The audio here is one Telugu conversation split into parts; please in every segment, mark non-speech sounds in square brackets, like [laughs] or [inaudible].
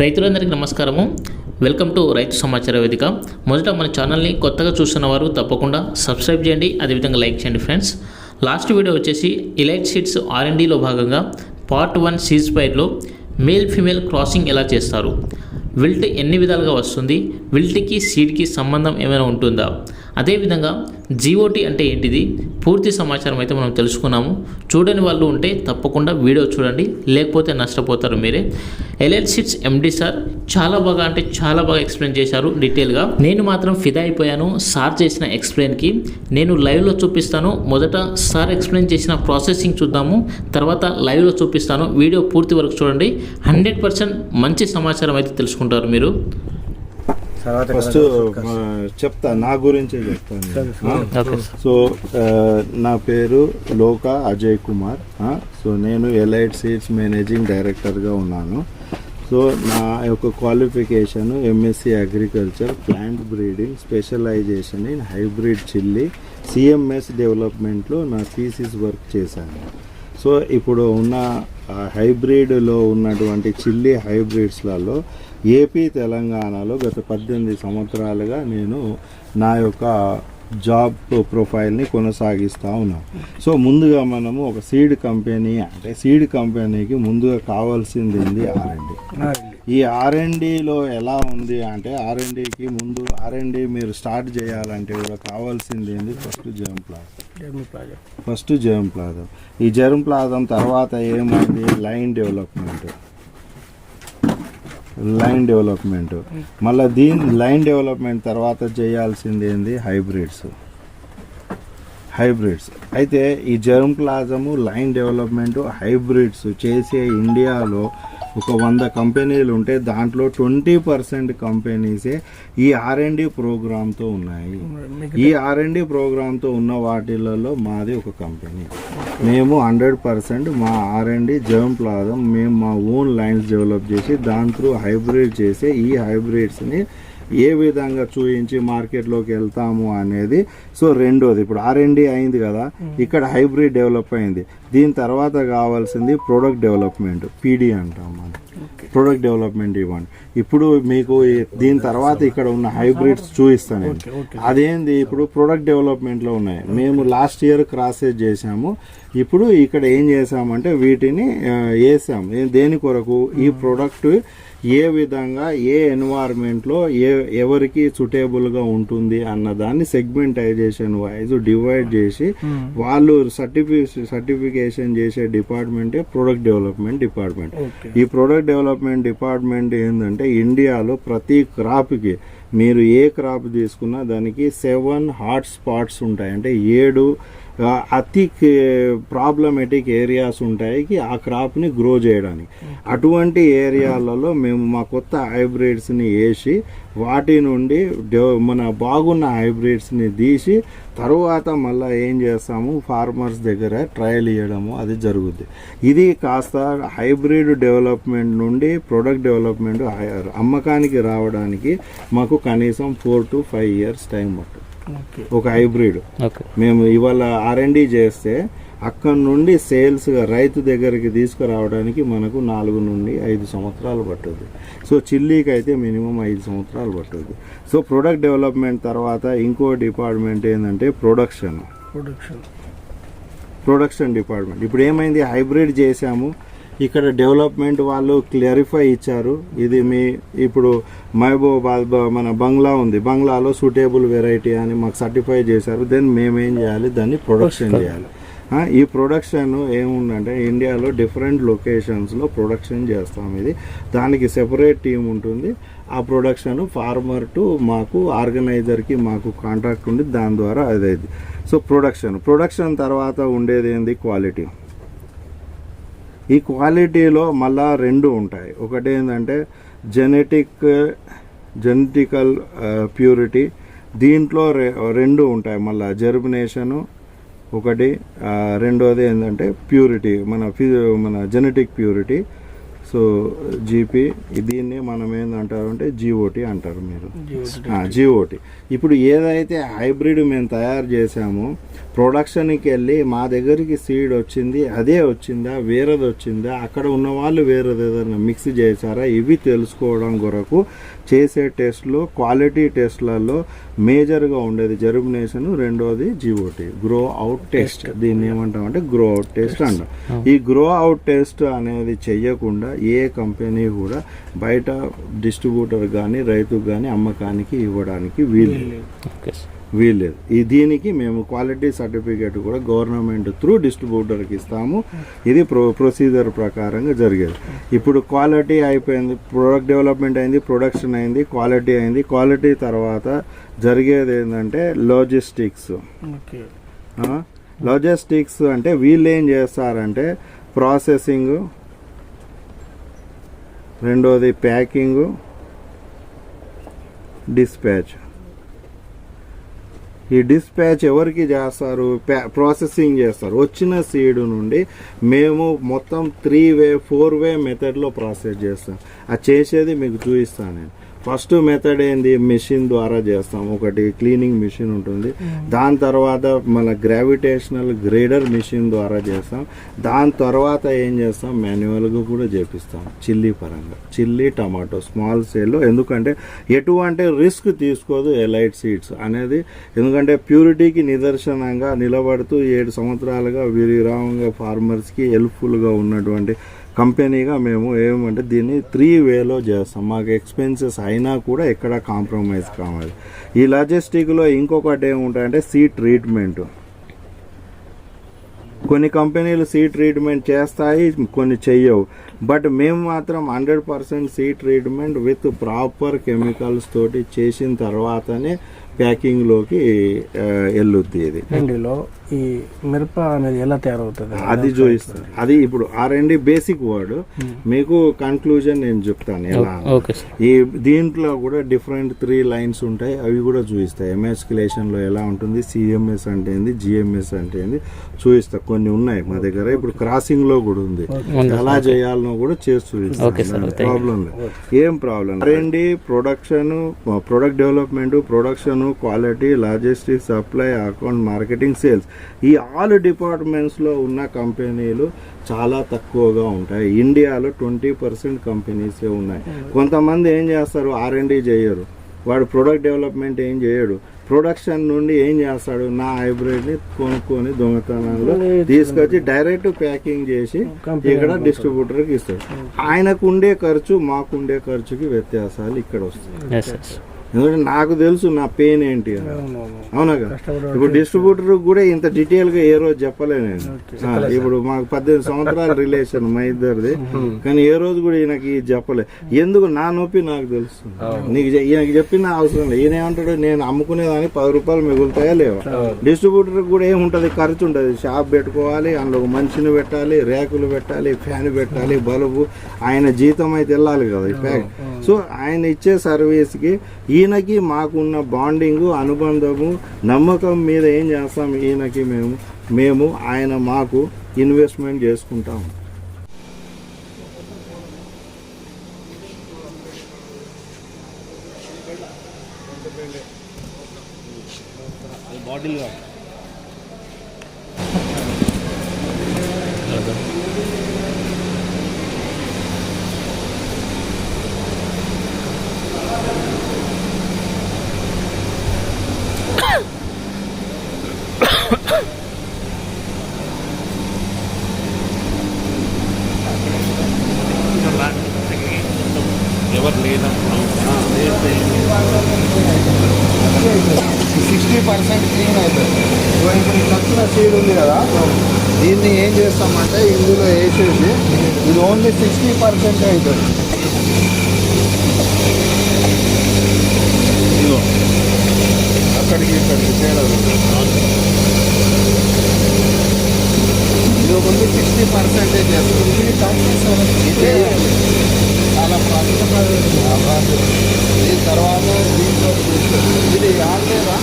రైతులందరికీ నమస్కారము. వెల్కమ్ టు రైతు సమాచార వేదిక. మొదట మన ఛానల్ని కొత్తగా చూస్తున్న వారు తప్పకుండా సబ్స్క్రైబ్ చేయండి అదేవిధంగా లైక్ చేయండి ఫ్రెండ్స్ లాస్ట్ వీడియో వచ్చేసి ఇలైట్ సీడ్స్ ఆర్ఎండీలో భాగంగా పార్ట్ వన్ సీజ్ పైర్లో మేల్ ఫీమేల్ క్రాసింగ్ ఎలా చేస్తారు? విల్ట్ ఎన్ని విధాలుగా వస్తుంది? విల్ట్కి సీడ్కి సంబంధం ఏమైనా ఉంటుందా? అదేవిధంగా జీఓటీ అంటే ఏంటిది? పూర్తి సమాచారం అయితే మనం తెలుసుకున్నాము. చూడని వాళ్ళు ఉంటే తప్పకుండా వీడియో చూడండి. లేకపోతే నష్టపోతారు మీరే. ఎల్ఎల్సిట్స్ ఎండి సార్ చాలా బాగా అంటే చాలా బాగా ఎక్స్ప్లెయిన్ చేశారు డీటెయిల్గా నేను మాత్రం ఫిదా అయిపోయాను. సార్ చేసిన ఎక్స్ప్లెయిన్కి నేను లైవ్లో చూపిస్తాను. మొదట సార్ ఎక్స్ప్లెయిన్ చేసిన ప్రాసెసింగ్ చూద్దాము. తర్వాత లైవ్లో చూపిస్తాను. వీడియో పూర్తి వరకు చూడండి. హండ్రెడ్ పర్సెంట్ మంచి సమాచారం అయితే తెలుసుకుంటారు మీరు. ఫస్ట్ చెప్తా నా గురించే చెప్తాను సో నా పేరు లోకా అజయ్ కుమార్? సో నేను ఎలైట్ సీడ్స్ మేనేజింగ్ డైరెక్టర్గా ఉన్నాను. సో నా యొక్క qualification MSc agriculture plant breeding specialization in hybrid chilli CMS డెవలప్మెంట్లో నా థీసిస్ వర్క్ చేశాను. సో ఇప్పుడు ఉన్న హైబ్రిడ్లో ఉన్నటువంటి చిల్లీ హైబ్రిడ్స్లలో ఏపీ తెలంగాణలో గత పద్దెనిమిది సంవత్సరాలుగా నేను నా యొక్క జాబ్ ప్రొఫైల్ని కొనసాగిస్తూ ఉన్నాం. సో ముందుగా మనము ఒక సీడ్ కంపెనీ అంటే సీడ్ కంపెనీకి ముందుగా కావాల్సింది ఏంది ఆర్ఎండి ఈ ఆర్ఎండిలో ఎలా ఉంది అంటే ఆర్ఎండికి ముందు ఆర్ఎండి మీరు స్టార్ట్ చేయాలంటే కూడా కావాల్సింది ఏంది? First germ plasm first germ plasm ఈ జర్మ్ ప్లాదం తర్వాత ఏమైంది? లైన్ డెవలప్మెంట్ లైన్ డెవలప్మెంట్ మళ్ళీ దీని లైన్ డెవలప్మెంట్ తర్వాత చేయాల్సింది ఏంది? హైబ్రిడ్స్ హైబ్రిడ్స్ అయితే ఈ germ plasm line development hybrids చేసే ఇండియాలో ఒక వంద కంపెనీలు ఉంటే దాంట్లో ట్వంటీ పర్సెంట్ కంపెనీసే ఈ ఆర్ఎండి ప్రోగ్రామ్తో ఉన్నాయి. ఈ ఆర్ఎండి ప్రోగ్రామ్తో ఉన్న వాటిలలో మాది ఒక కంపెనీ. మేము హండ్రెడ్ పర్సెంట్ మా ఆర్ఎండి జర్మ్ ప్లాజం మేము మా ఓన్ లైన్స్ డెవలప్ చేసి దాని త్రూ హైబ్రిడ్ చేసి ఈ హైబ్రిడ్స్ని ఏ విధంగా చూయించి మార్కెట్లోకి వెళ్తాము అనేది సో రెండోది. ఇప్పుడు ఆర్ఎండి అయింది కదా ఇక్కడ హైబ్రిడ్ డెవలప్ అయింది. దీని తర్వాత కావాల్సింది ప్రొడక్ట్ డెవలప్మెంట్ పీడీ అంటాం మనం. ప్రొడక్ట్ డెవలప్మెంట్ ఇవ్వండి ఇప్పుడు మీకు దీని తర్వాత ఇక్కడ ఉన్న హైబ్రిడ్స్ చూపిస్తాను నేను. అదేంది? ఇప్పుడు ప్రొడక్ట్ డెవలప్మెంట్లో ఉన్నాయి. మేము లాస్ట్ ఇయర్ క్రాసెస్ చేసాము ఇప్పుడు ఇక్కడ ఏం చేసామంటే వీటిని వేసాం. దేని కొరకు? ఈ ప్రొడక్ట్ ఏ విధంగా ఏ ఎన్వైర్న్మెంట్లో ఏ ఎవరికి సుటేబుల్గా ఉంటుంది అన్న దాన్ని సెగ్మెంటైజేషన్ వైజ్ డివైడ్ చేసి వాళ్ళు సర్టిఫి సర్టిఫికేషన్ చేసే డిపార్ట్మెంటే ప్రొడక్ట్ డెవలప్మెంట్ డిపార్ట్మెంట్ ఈ ప్రొడక్ట్ డెవలప్మెంట్ డిపార్ట్మెంట్ ఏంటంటే ఇండియాలో ప్రతి క్రాప్కి మీరు ఏ క్రాప్ తీసుకున్నా దానికి సెవెన్ హాట్ స్పాట్స్ ఉంటాయి. అంటే ఏడు అతి ప్రాబ్లమేటిక్ ఏరియాస్ ఉంటాయి ఆ క్రాప్ని గ్రో చేయడానికి. అటువంటి ఏరియాలలో మేము మా కొత్త హైబ్రిడ్స్ని వేసి వాటి నుండి మన బాగున్న హైబ్రిడ్స్ని తీసి తరువాత మళ్ళీ ఏం చేస్తాము? ఫార్మర్స్ దగ్గర ట్రయల్ ఇవ్వడము అది జరుగుద్ది. ఇది కాస్త హైబ్రిడ్ డెవలప్మెంట్ నుండి ప్రొడక్ట్ డెవలప్మెంట్ అమ్మకానికి రావడానికి మాకు కనీసం four to five years time పడుతుంది. ఒక హైబ్రిడ్ మేము ఇవాళ ఆర్ఎండి చేస్తే అక్కడ నుండి సేల్స్గా రైతు దగ్గరికి తీసుకురావడానికి మనకు నాలుగు నుండి ఐదు సంవత్సరాలు పట్టుద్ది సో చిల్లీకి అయితే మినిమం ఐదు సంవత్సరాలు పట్టుద్ది సో ప్రొడక్ట్ డెవలప్మెంట్ తర్వాత ఇంకో డిపార్ట్మెంట్ ఏంటంటే ప్రొడక్షన్ ప్రొడక్షన్ ప్రొడక్షన్ డిపార్ట్మెంట్ ఇప్పుడు ఏమైంది? హైబ్రిడ్ చేశాము. ఇక్కడ డెవలప్మెంట్ వాళ్ళు క్లారిఫై ఇచ్చారు. ఇది మీ ఇప్పుడు మహబూబాద్ మన బంగ్లా ఉంది. బంగ్లాలో సూటేబుల్ వెరైటీ అని మాకు సర్టిఫై చేశారు. దెన్ మేమేం చేయాలి? దాన్ని ప్రొడక్షన్ చేయాలి. ఈ ప్రొడక్షన్ ఏముందంటే ఇండియాలో డిఫరెంట్ లొకేషన్స్లో ప్రొడక్షన్ చేస్తాం ఇది. దానికి సెపరేట్ టీం ఉంటుంది. ఆ ప్రొడక్షన్ ఫార్మర్ టు మాకు ఆర్గనైజర్కి మాకు కాంట్రాక్ట్ ఉంది దాని ద్వారా అదైంది సో ప్రొడక్షన్. ప్రొడక్షన్ తర్వాత ఉండేది ఏంది? క్వాలిటీ. ఈ క్వాలిటీలో మళ్ళా రెండు ఉంటాయి. ఒకటి ఏంటంటే జెనెటిక్ జెనెటికల్ ప్యూరిటీ. దీంట్లో రె- రెండు ఉంటాయి మళ్ళా. జెర్మినేషను ఒకటి రెండోది ఏంటంటే ప్యూరిటీ. మన ఫి మన జెనెటిక్ ప్యూరిటీ. సో జీపీ దీన్ని మనం ఏంటంటారు అంటే జిఓటి అంటారు మీరు. జిఓటి ఇప్పుడు ఏదైతే హైబ్రిడ్ మేము తయారు చేసామో ప్రొడక్షన్కి వెళ్ళి మా దగ్గరికి సీడ్ వచ్చింది అదే వచ్చిందా వేరేది వచ్చిందా అక్కడ ఉన్న వాళ్ళు వేరేది ఏదైనా మిక్స్ చేశారా ఇవి తెలుసుకోవడం కొరకు చేసే టెస్ట్లో క్వాలిటీ టెస్ట్లలో మేజర్గా ఉండేది జర్మినేషన్ రెండోది జిఓటి గ్రో అవుట్ టెస్ట్. దీన్ని ఏమంటామంటే గ్రో అవుట్ టెస్ట్ అంటాం. ఈ గ్రో అవుట్ టెస్ట్ అనేది చెయ్యకుండా ఏ కంపెనీ కూడా బయట డిస్ట్రిబ్యూటర్ కానీ రైతుకు కానీ అమ్మకానికి ఇవ్వడానికి వీలు ఓకే వీల్లేదు. ఈ దీనికి మేము క్వాలిటీ సర్టిఫికేట్ కూడా గవర్నమెంట్ త్రూ డిస్ట్రిబ్యూటర్కి ఇస్తాము. ఇది ప్రొ ప్రొసీజర్ ప్రకారంగా జరిగేది. ఇప్పుడు క్వాలిటీ అయిపోయింది ప్రొడక్ట్ డెవలప్మెంట్ అయింది ప్రొడక్షన్ అయింది క్వాలిటీ అయింది. క్వాలిటీ తర్వాత జరిగేది ఏంటంటే లాజిస్టిక్స్. ఓకే. లాజిస్టిక్స్ అంటే వీళ్ళు ఏం చేస్తారంటే ప్రాసెసింగ్ రెండోది ప్యాకింగ్ డిస్పాచ్. ఈ డిస్పాచ్ ఎవరికి చేస్తారు? ప్రాసెసింగ్ చేస్తారు. వచ్చిన సీడ్ నుండి మేము మొత్తం త్రీ వే ఫోర్ వే మెథడ్లో ప్రాసెస్ చేస్తాం. అది చేసేది మీకు చూపిస్తాను నేను. ఫస్ట్ మెథడ్ ఏంది? మెషిన్ ద్వారా చేస్తాం. ఒకటి క్లీనింగ్ మిషన్ ఉంటుంది. దాని తర్వాత మన గ్రావిటేషనల్ గ్రేడర్ మిషన్ ద్వారా చేస్తాం. దాని తర్వాత ఏం చేస్తాం? మాన్యువల్గా కూడా చేపిస్తాం. చిల్లీ పరంగా. చిల్లీ టమాటో స్మాల్ సేల్లో ఎందుకంటే ఎటువంటి రిస్క్ తీసుకోదు ఎలైట్ సీడ్స్ అనేది. ఎందుకంటే ప్యూరిటీకి నిదర్శనంగా నిలబడుతూ ఏడు సంవత్సరాలుగా విరామంగా ఫార్మర్స్కి హెల్ప్ఫుల్గా ఉన్నటువంటి కంపెనీగా మేము ఏమంటే దీన్ని త్రీ వేలో చేస్తాం. మాకు ఎక్స్పెన్సెస్ అయినా కూడా ఎక్కడ కాంప్రమైజ్ కావాలి. ఈ లాజిస్టిక్లో ఇంకొకటి ఏముంటాయంటే సీ ట్రీట్మెంట్ కొన్ని కంపెనీలు సీ ట్రీట్మెంట్ చేస్తాయి కొన్ని చెయ్యవు. బట్ మేము మాత్రం hundred percent seed treatment with proper chemicals తోటి చేసిన తర్వాతనే ప్యాకింగ్లోకి వెళ్ళుద్ది ఇది. ఇందులో ఈ మిరప అనేది ఎలా తయారవుతుంది? అది చూపిస్తాను. అది ఇప్పుడు ఆర్ అండ్ బేసిక్ వర్డ్ మీకు కన్క్లూజన్ నేను చెప్తాను ఎలా? ఈ దీంట్లో కూడా డిఫరెంట్ త్రీ లైన్స్ ఉంటాయి. అవి కూడా చూపిస్తాయి. ఎంఎస్కిలేషన్లో ఎలా ఉంటుంది? సిఎంఎస్ అంటే ఏంది? జిఎంఎస్ అంటే ఏంది? చూపిస్తా. కొన్ని ఉన్నాయి మా దగ్గర. ఇప్పుడు క్రాసింగ్లో కూడా ఉంది. ఎలా చేయాలనో కూడా చేసి. చూపిస్తాను. ప్రాబ్లం లేదు. ఏం ప్రాబ్లం రండి production product development production quality logistics supply account marketing sales ఈ ఆల్ డిపార్ట్మెంట్స్లో ఉన్న కంపెనీలు చాలా తక్కువగా ఉంటాయి. ఇండియాలో ట్వంటీ పర్సెంట్ కంపెనీసే ఉన్నాయి. కొంతమంది ఏం చేస్తారు? ఆర్ అండ్ చేయరు. వాడు ప్రొడక్ట్ డెవలప్మెంట్ ఏం చేయడు. ప్రొడక్షన్ నుండి ఏం చేస్తాడు? నా హైబ్రిడ్ని కొనుక్కొని దొంగతనంలో తీసుకొచ్చి డైరెక్ట్ ప్యాకింగ్ చేసి ఇక్కడ డిస్ట్రిబ్యూటర్కి ఇస్తాడు. ఆయనకు ఉండే ఖర్చు మాకు ఉండే ఖర్చుకి వ్యత్యాసాలు ఇక్కడ వస్తాయి. ఎందుకంటే నాకు తెలుసు నా పెయిన్ ఏంటి అవునా ఇప్పుడు డిస్ట్రిబ్యూటర్ కూడా ఇంత డీటెయిల్గా ఏ రోజు చెప్పలే నేను. ఇప్పుడు మాకు పద్దెనిమిది సంవత్సరాల రిలేషన్ మా ఇద్దరిది. కానీ ఏ రోజు కూడా ఈయనకి చెప్పలే. ఎందుకు? నా నొప్పి నాకు తెలుసు. నీకు ఈయనకి చెప్పిన అవసరం లేదు. ఈయన ఏమంటాడు? నేను అమ్ముకునేదానికి పది రూపాయలు మిగులుతాయా లేవా? డిస్ట్రిబ్యూటర్ కూడా ఏముంటది? ఖర్చు ఉంటుంది. షాప్ పెట్టుకోవాలి అందులో మనిషిని పెట్టాలి రేకులు పెట్టాలి ఫ్యాన్ పెట్టాలి బల్బు. ఆయన జీతం అయితే వెళ్ళాలి కదా సో ఆయన ఇచ్చే సర్వీస్కి ఈయనకి మాకున్న బాండింగ్ అనుబంధము నమ్మకం మీద ఏం చేస్తాం ఈయనకి మేము? మేము ఆయన మాకు ఇన్వెస్ట్మెంట్ చేసుకుంటాం. సిక్స్టీ పర్సెంట్ క్లీన్ అవుతుంది ఇప్పుడు ఈ కత్తిన సీడ్ ఉంది కదా దీన్ని ఏం చేస్తామంటే ఇందులో వేసేసి ఇది ఓన్లీ సిక్స్టీ పర్సెంట్ అవుతుంది అక్కడికి ఇక్కడికి తేడా. ఇది ఓన్లీ సిక్స్టీ పర్సెంటేజ్ చేస్తుంది. ఇదే చాలా ప్రాసెస్ దీని తర్వాత దీంట్లో ఇది ఆడలేదా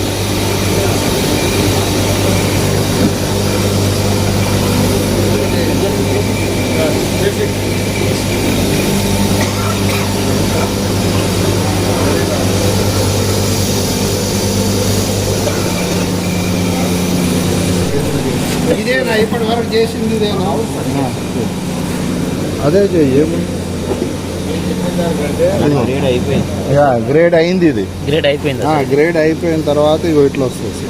ఇప్పటి వరకు చేసింది ఇదేనా అదే చెయ్యి ఏముంది గ్రేడ్ అయిపోయింది. యా, గ్రేడ్ అయింది ఇది. గ్రేడ్ అయిపోయింది ఆ, గ్రేడ్ అయిపోయిన తర్వాత ఇగో ఇట్లా వస్తుంది.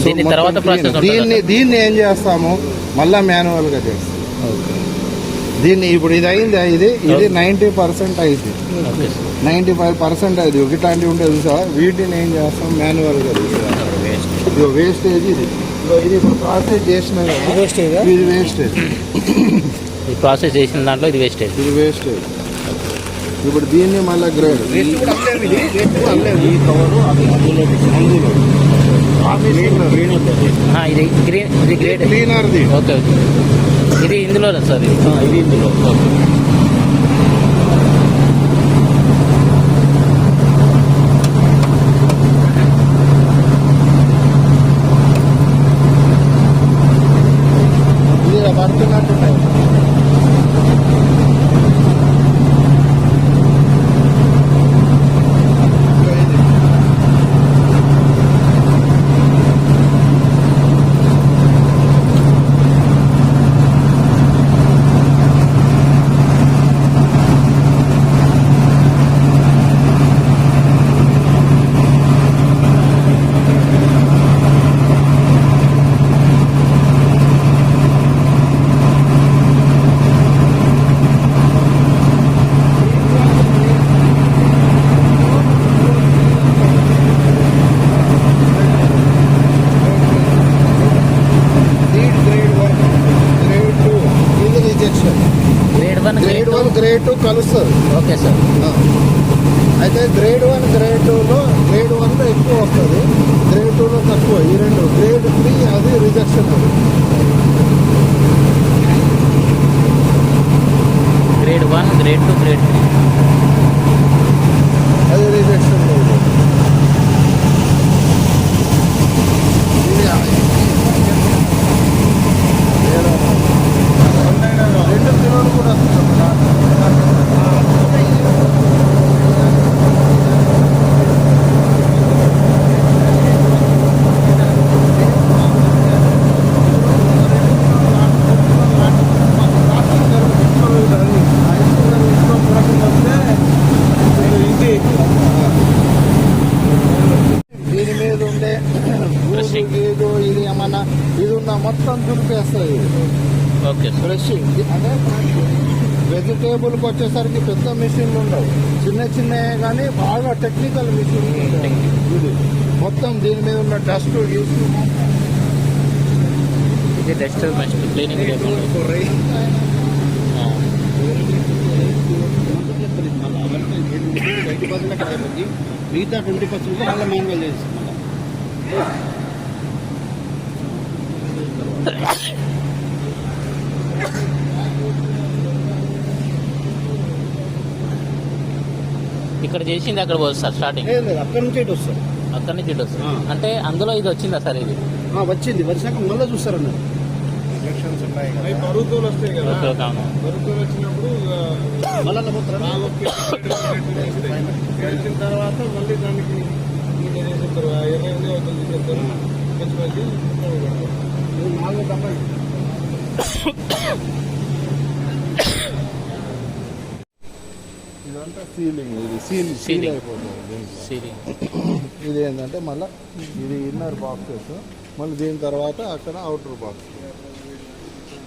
సో దీని మొత్తం తర్వాత clean. ప్రాసెస్ ఉంటుంది దీన్ని దీన్ని ఏం చేస్తాము? మళ్ళా మాన్యువల్గా చేస్తాం దీన్ని ఇప్పుడు ఇది అయింది ఇది? ఇది నైంటీ పర్సెంట్ అయింది. Okay. Sir ninety five percent అయింది ఇట్లాంటివి ఉంటుంది చూసా వీటిని ఏం చేస్తాం? మాన్యువల్గా ఇదిగో వేస్టేజ్ ఇది. ఇది ఇప్పుడు ప్రాసెస్ చేసిన? ఇది వేస్టేజ్ ఈ ప్రాసెస్ చేసిన దాంట్లో ఇది వేస్టేజ్ ఇది వేస్టేజ్ ఇప్పుడు దీన్ని మళ్ళీ గ్రేడ్ వేస్ట్ కూడా అమ్మలేము ఇది వేస్ట్ కూడా అమ్మలేము ఈ కవరు అది అందులో అందులో ఇది గ్రీన్ ఇది గ్రేడ్ క్లీనర్ది ఓకే ఓకే. ఇది ఇందులోనే సార్? ఇది ఇది ఇందులో. ఓకే. వెజిటేబుల్కి వచ్చేసరికి పెద్ద మిషన్లు ఉండవు. చిన్న చిన్నవి కానీ బాగా టెక్నికల్ మిషన్ ఇది మొత్తం దీని మీద ఉన్న డస్ట్ ఇది డస్ట్ మంచి క్లీనింగ్ లేకుండా ఎయిటీ పర్సెంట్ అక్కడ అయిపోద్ది మిగతా ట్వంటీ పర్సెంట్ మళ్ళీ మాన్యువల్ చేస్తాం మళ్ళీ. ఇక్కడ చేసింది అక్కడ పోదు సార్ స్టార్టింగ్ అక్కడ నుంచి ఇటు వస్తారు అక్కడ నుంచి ఇటు వస్తుంది. ఆ. అంటే అందులో ఇది వచ్చిందా సార్ ఇది? ఆ, వచ్చింది. వచ్చినాక మళ్ళీ చూస్తారన్నారు బరువుతోలు వస్తాయి కదా. ఓకే అవును. బరువుతోలు వచ్చినప్పుడు మళ్ళీ గడిచిన [laughs] తర్వాత మళ్ళీ దానికి చేసేస్తారు ఏమైంది అవుతుంది చేస్తారు మంచి మంచి నాలుగు డబ్బై [coughs] [coughs] [coughs] ఇదంతా సీలింగ్ ఇది సీల్ సీల్. అయిపోతుంది. సీలింగ్ ఇది ఏంటంటే మళ్ళీ ఇది ఇన్నర్ బాక్సెస్ మళ్ళీ దీని తర్వాత అక్కడ అవుటర్ బాక్స్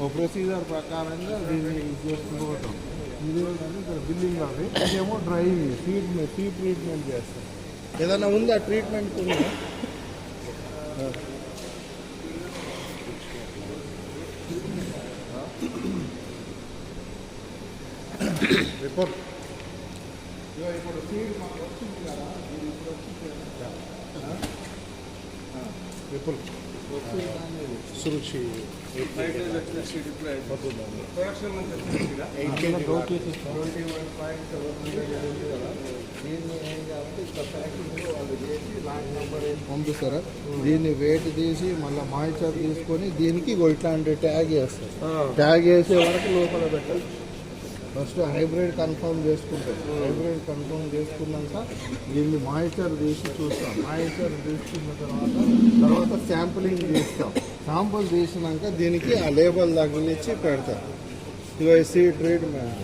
ఒక ప్రొసీజర్ ప్రకారంగా దీన్ని ఇది చేసుకోవటం ఇది ఏంటంటే ఇక్కడ బిల్లింగ్ అవి. ఇదేమో డ్రైవింగ్ సీట్ సీట్ ట్రీట్మెంట్ చేస్తాం. ఏదైనా ఉందా ట్రీట్మెంట్ ఉందా రిపోర్ట్ ఇప్పుడు సీట్ మాకు వచ్చింది కదా ఇది ఇప్పుడు వచ్చింది కదా సురుచి వేసి పంపిస్తారా దీన్ని వెయిట్ తీసి మళ్ళీ మాయిచర్ తీసుకొని దీనికి ఇట్లాంటి ట్యాగ్ వేస్తారు. ట్యాగ్ వేసే వరకు లోపల పెట్టాలి. ఫస్ట్ హైబ్రిడ్ కన్ఫర్మ్ చేసుకుంటాం. హైబ్రిడ్ కన్ఫర్మ్ చేసుకున్నాక దీన్ని మాయిచర్ తీసి చూస్తాం. మాయిచర్ తీసుకున్న తర్వాత తర్వాత శాంపులింగ్ తీస్తాం శాంపుల్ తీసినాక దీనికి ఆ లేబుల్ తగిలిచ్చి పెడతారు ఇగో సీ ట్రీట్మెంట్.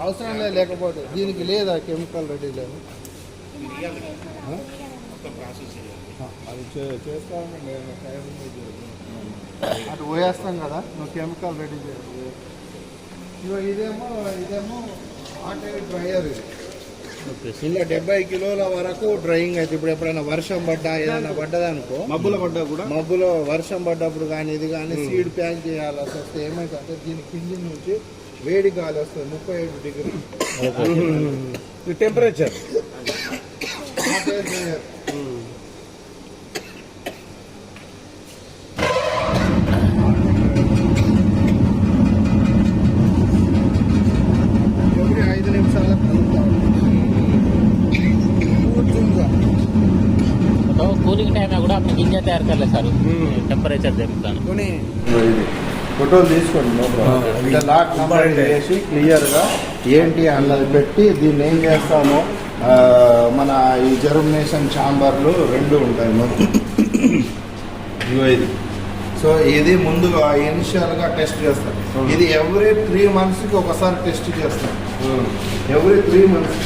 అవసరం లేదు లేకపోతే దీనికి లేదా కెమికల్ రెడీ లేదు. అది చే- చేస్తాను నేను టైం. అటు పోయేస్తాం కదా నువ్వు కెమికల్ రెడీ చేయాలి ఇగో ఇదేమో ఇదేమో ఆటే డ్రైయర్ ఇది. ఓకే ఇలా డెబ్బై కిలోల వరకు డ్రైయింగ్ అయితే ఇప్పుడు ఎప్పుడైనా వర్షం పడ్డా ఏదైనా పడ్డదనుకో మబ్బుల పడ్డా కూడా? మబ్బులో వర్షం పడ్డప్పుడు కానీ ఇది కానీ సీడ్ ప్యాక్ చేయాలి అసలు వస్తే ఏమైందంటే దీని కింద నుంచి వేడి గాలి వస్తుంది ముప్పై ఏడు డిగ్రీ. టెంపరేచర్ [laughs] में కూడా अपनी గింజ తయారు करले సార్ టెంపరేచర్ చెప్తాను ఫోటోలు తీసుకోండి no problem. ఇలా లాక్ నెంబర్ చేసి క్లియర్గా ఏంటి అన్నది పెట్టి దీన్ని ఏం చేస్తామో ఆ, మన ఈ జర్మినేషన్ ఛాంబర్లు రెండు ఉంటాయి మొత్తం ఇగో ఇది సో ఇది ముందుగా ఇనిషియల్గా టెస్ట్ చేస్తాం ఇది ఎవ్రీ త్రీ మంత్స్కి ఒకసారి టెస్ట్ చేస్తాం ఎవ్రీ త్రీ మంత్స్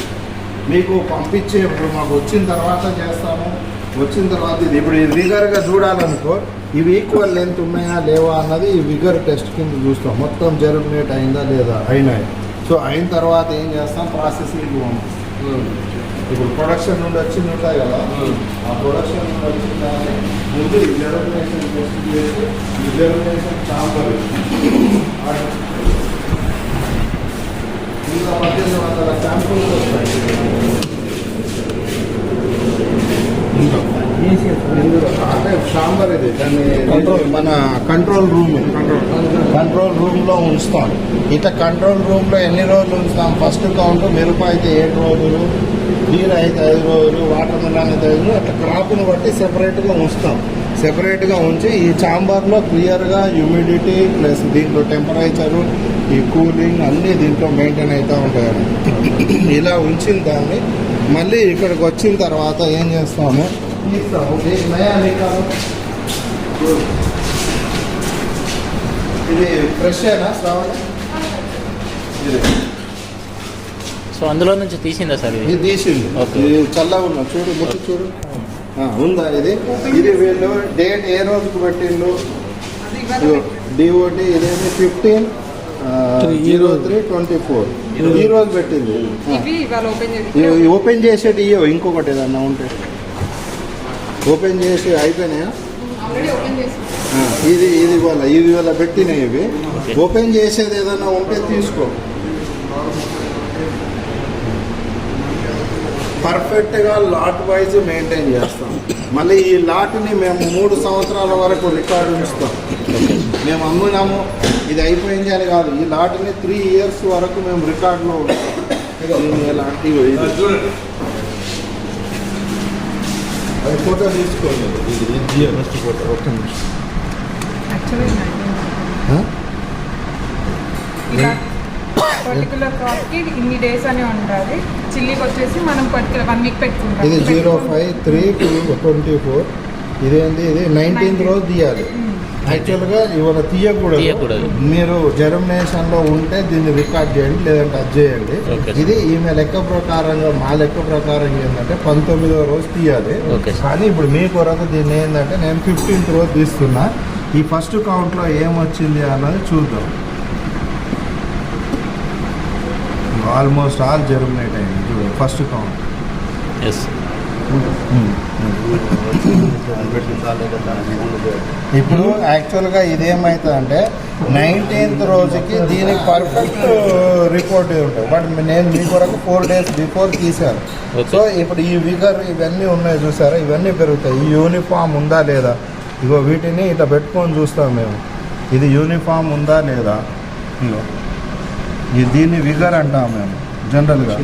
మీకు పంపించే ఇప్పుడు మాకు వచ్చిన తర్వాత చేస్తాము వచ్చిన తర్వాత ఇది ఇప్పుడు ఈ విగర్గా చూడాలనుకో ఇవి ఈక్వల్ లెంత్ ఉన్నాయా లేవా అన్నది ఈ విగర్ టెస్ట్ కింద చూస్తాం. మొత్తం జర్మినేట్ అయిందా లేదా? అయినాయి. సో అయిన తర్వాత ఏం చేస్తాం? ప్రాసెసింగ్ ఇప్పుడు ప్రొడక్షన్ నుండి వచ్చింది ఉంటాయి కదా? ఆ ప్రొడక్షన్ నుండి వచ్చిన దాన్ని ముందు ఈ జర్మినేషన్ టెస్ట్ చేసి ఈ జర్మినేషన్ చాంబర్ ఇంకా పద్దెనిమిది వందల శాంపుల్స్ వస్తాయి. అంటే చాంబర్ ఇది దాన్ని మన కంట్రోల్ రూమ్. కంట్రోల్ కంట్రోల్ రూమ్లో ఉంచుతాం. ఇట్లా కంట్రోల్ రూమ్లో ఎన్ని రోజులు ఉంచుతాం? ఫస్ట్ కౌంట్ మిరప అయితే ఏడు రోజులు బీర్ అయితే ఐదు రోజులు వాటర్ మిలన్ అయితే ఐదు రోజులు అట్లా క్రాప్ను బట్టి సెపరేట్గా ఉంచుతాం. సెపరేట్గా ఉంచి ఈ చాంబర్లో క్లియర్గా హ్యూమిడిటీ ప్లస్ దీంట్లో టెంపరేచరు ఈ కూలింగ్ అన్నీ దీంట్లో మెయింటైన్ అవుతూ ఉంటాయి ఇలా ఉంచిన దాన్ని మళ్ళీ ఇక్కడికి వచ్చిన తర్వాత ఏం చేస్తాము? తీస్తాము ఇది ఫ్రెష్ అయినా శ్రావణ? ఇది. సో అందులో నుంచి తీసిందా సార్ ఇది? తీసింది. ఇది చల్లగా ఉన్నా చూడు ముట్టి చూడు. ఆ, ఉందా ఇది? ఇది వీళ్ళు డేట్ ఏ రోజుకు పెట్టిండు డిఓటి ఇదేమి fifteen zero three twenty four ఈ రోజు పెట్టింది. ఓపెన్ చేసి ఇవి- ఇవి ఓపెన్ చేసేటి ఇయ్యో ఇంకొకటి ఏదన్నా ఉంటే. ఓపెన్ చేసి అయిపోయినాయా? ఇది ఇది ఇవాళ ఇది ఇవాళ పెట్టినాయి ఇవి. ఓపెన్ చేసేది ఏదైనా ఉంటే తీసుకో. పర్ఫెక్ట్గా లాట్ వైజ్ మెయింటైన్ చేస్తాం. మళ్ళీ ఈ లాట్ని మేము మూడు సంవత్సరాల వరకు రికార్డు ఉంచుతాం. మేము అమ్మినాము ఇది అయిపోయింది అని కాదు. ఈ లాట్ని త్రీ ఇయర్స్ వరకు మేము రికార్డులో అది ఫోటో తీసుకోండి. ఇది ఇది ఫస్ట్ ఫోటో ఒక్క నిమిషం. యాక్చువల్లీ ఆ? ఇలా పర్టికులర్ క్రాప్కి ఇన్ని డేస్ అని ఉంటుంది చిల్లీకి వచ్చేసి మనం పర్టికులర్ వన్ వీక్ పెట్టుకుంటాం. ఇది zero five three two twenty four ఇదేంటి ఇది నైన్టీన్త్ రోజు తీయాలి. యాక్చువల్గా ఇవాళ తీయకూడదు. తీయకూడదు. మీరు జర్మినేషన్లో ఉంటే దీన్ని రికార్డ్ చేయండి లేదంటే అది చేయండి. ఇది ఈమె లెక్క ప్రకారంగా మా లెక్క ప్రకారం ఏంటంటే పంతొమ్మిదవ రోజు తీయాలి. ఓకే. కానీ ఇప్పుడు మీ కొరకు దీన్ని ఏంటంటే నేను ఫిఫ్టీన్త్ రోజు తీస్తున్నా. ఈ ఫస్ట్ కౌంట్లో ఏమొచ్చింది అన్నది చూద్దాం. ఆల్మోస్ట్ ఆల్ జర్మినేట్ అయింది. ఫస్ట్ కౌంట్ ఎస్ ఇప్పుడు యాక్చువల్గా ఇదేమైతుంది అంటే నైన్టీన్త్ రోజుకి దీనికి పర్ఫెక్ట్ రిపోర్ట్ ఉంటుంది. బట్ నేను మీ కొరకు ఫోర్ డేస్ బిఫోర్ తీశాను. సో ఇప్పుడు ఈ విగర్ ఇవన్నీ ఉన్నాయి చూసారా? ఇవన్నీ పెరుగుతాయి. ఈ యూనిఫామ్ ఉందా లేదా? ఇగో వీటిని ఇట్లా పెట్టుకొని చూస్తాం మేము. ఇది యూనిఫామ్ ఉందా లేదా? ఇగో. దీన్ని విగర్ అంటాం మేము జనరల్గా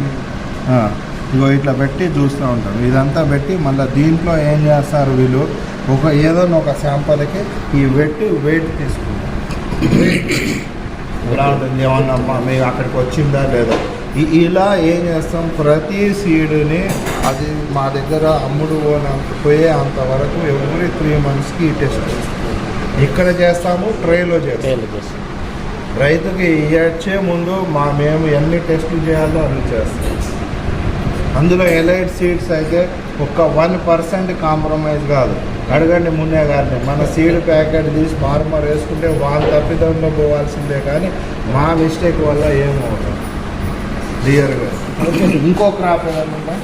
ఇగో ఇట్లా పెట్టి చూస్తూ ఉంటాం. ఇదంతా పెట్టి మళ్ళీ దీంట్లో ఏం చేస్తారు వీళ్ళు? ఒక ఏదో ఒక శాంపల్కి ఈ వెట్టి వెయిట్ తీసుకుంటాం ఎలా ఉంటుంది ఏమన్నా మేము అక్కడికి వచ్చిందా లేదా? ఇలా ఏం చేస్తాం? ప్రతి సీడ్ని అది మా దగ్గర అమ్ముడు పోయే అంతవరకు ఎవ్రీ త్రీ మంత్స్కి ఈ టెస్ట్ ఇక్కడ చేస్తాము ట్రైలో చేస్తాము. రైతుకి ఇచ్చే ముందు మా మేము ఎన్ని టెస్టులు చేయాలో అన్ని చేస్తాం. అందులో ఎలైట్ సీడ్స్ అయితే ఒక్క వన్ పర్సెంట్ కాంప్రమైజ్ కాదు. అడగండి మున్నే గారిని మన సీడ్ ప్యాకెట్ తీసి ఫార్మర్ వేసుకుంటే వాళ్ళు తప్పిదంలో పోవాల్సిందే కానీ మా మిస్టేక్ వల్ల ఏమవుతుంది? క్లియర్గా ఇంకో క్రాప్ ఏదన్నా